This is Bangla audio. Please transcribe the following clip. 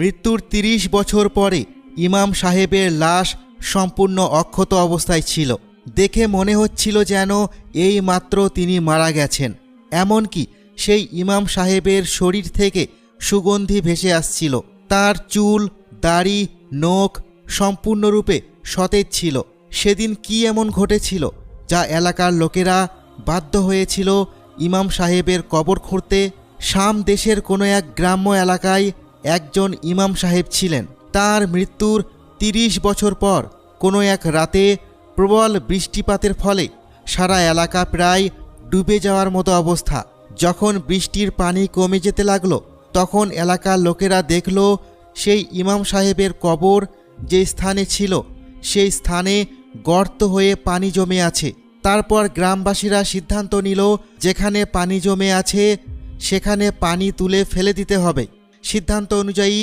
মৃত্যুর ৩০ বছর পরে ইমাম সাহেবের লাশ সম্পূর্ণ অক্ষত অবস্থায় ছিল। দেখে মনে হচ্ছিল যেন এই মাত্র তিনি মারা গেছেন। এমনকি সেই ইমাম সাহেবের শরীর থেকে সুগন্ধি ভেসে আসছিল। তার চুল, দাড়ি, নখ সম্পূর্ণরূপে সতেজ ছিল। সেদিন কি এমন ঘটেছিল যা এলাকার লোকেরা বাধ্য হয়েছিল ইমাম সাহেবের কবর খুঁড়তে? শাম দেশের কোনো এক গ্রাম্য এলাকায় একজন ইমাম সাহেব ছিলেন। তার মৃত্যুর তিরিশ বছর পর কোনো এক রাতে প্রবল বৃষ্টিপাতের ফলে সারা এলাকা প্রায় ডুবে যাওয়ার মতো অবস্থা। যখন বৃষ্টির পানি কমে যেতে লাগল, তখন এলাকার লোকেরা দেখল সেই ইমাম সাহেবের কবর যে স্থানে ছিল, সেই স্থানে গর্ত হয়ে পানি জমে আছে। তারপর গ্রামবাসীরা সিদ্ধান্ত নিল, যেখানে পানি জমে আছে, সেখানে পানি তুলে ফেলে দিতে হবে। সিদ্ধান্ত অনুযায়ী